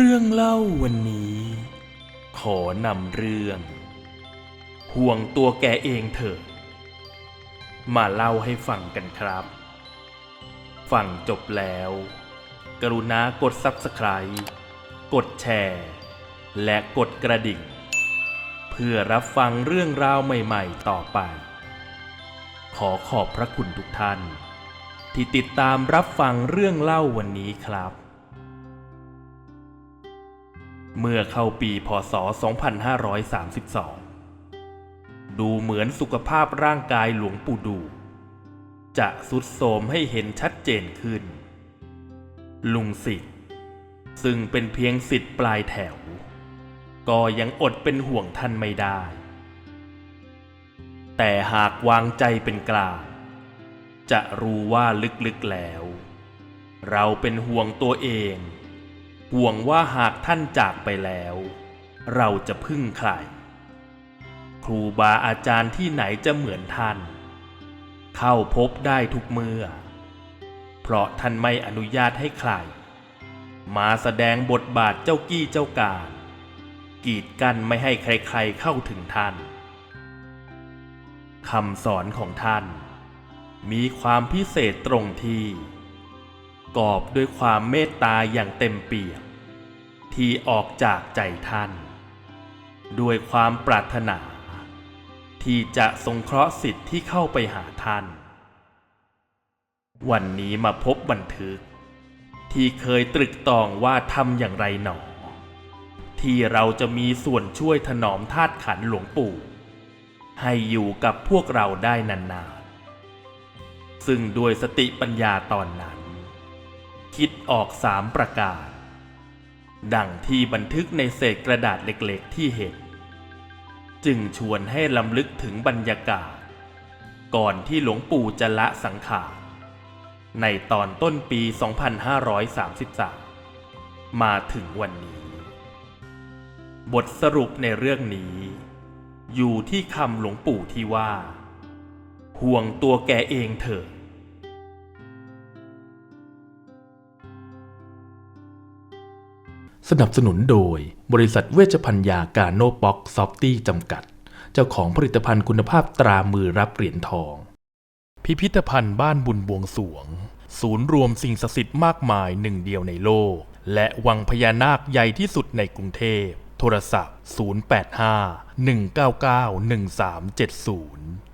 เรื่องเล่าวันนี้ ขอนำเรื่อง ห่วงตัวแกเองเถอะมาเล่าให้ฟังกันครับ ฟังจบแล้ว กรุณากด Subscribe กดแชร์ และกดกระดิ่ง เพื่อรับฟังเรื่องราวใหม่ๆต่อไป ขอขอบพระคุณทุกท่าน ที่ติดตามรับฟังเรื่องเล่าวันนี้ครับ เมื่อเข้าปีพศ 2532 ดูเหมือนสุขภาพร่างกายหลวงปู่ดู จะสุดโทรมให้เห็นชัดเจนขึ้น ลุงสิทธิ์ซึ่งเป็นเพียงสิทธิ์ปลายแถว ก็ยังอดเป็นห่วงท่านไม่ได้ แต่หากวางใจเป็นกลาง จะรู้ว่าลึกๆแล้ว เราเป็นห่วงตัวเอง ห่วงว่าหากท่านจากไปแล้ว เราจะพึ่งใคร ครูบาอาจารย์ที่ไหนจะเหมือนท่าน เข้าพบได้ทุกเมื่อ เพราะท่านไม่อนุญาตให้ใคร มาแสดงบทบาทเจ้ากี้เจ้าการกีดกันไม่ให้ใครๆเข้าถึงท่านคำสอนของท่าน มีความพิเศษตรงที่ กอบด้วยความเมตตาอย่างเต็มเปี่ยมที่ออกจากใจท่าน ด้วยความปรารถนา ที่จะสงเคราะห์สิทธิ์ที่เข้าไปหาท่าน วันนี้มาพบบันทึก ที่เคยตรึกตองว่าทำอย่างไรหนอ ที่เราจะมีส่วนช่วยถนอมธาตุขันหลวงปู่ ให้อยู่กับพวกเราได้นานๆ ซึ่งด้วยสติปัญญาตอนนั้น คิดออกสามประการดังที่บันทึกในเศษกระดาษเล็กๆที่เห็น จึงชวนให้ลำลึกถึงบรรยากาศ ก่อนที่หลวงปู่จะละสังขารในตอนต้นปี 2533 มาถึงวันนี้ บทสรุปในเรื่องนี้ อยู่ที่คำหลวงปู่ที่ว่า ห่วงตัวแกเองเถอะ สนับสนุนโดย บริษัทเวชภัณฑ์ยาการโนบ็อกซอฟตี้จำกัด เจ้าของผลิตภัณฑ์คุณภาพตรามือรับเหรียญทอง พิพิธภัณฑ์บ้านบุญบวงสวง ศูนย์รวมสิ่งศักดิ์สิทธิ์มากมายหนึ่งเดียวในโลก และวังพญานาคใหญ่ที่สุดในกรุงเทพ โทรศัพท์ 085 199 1370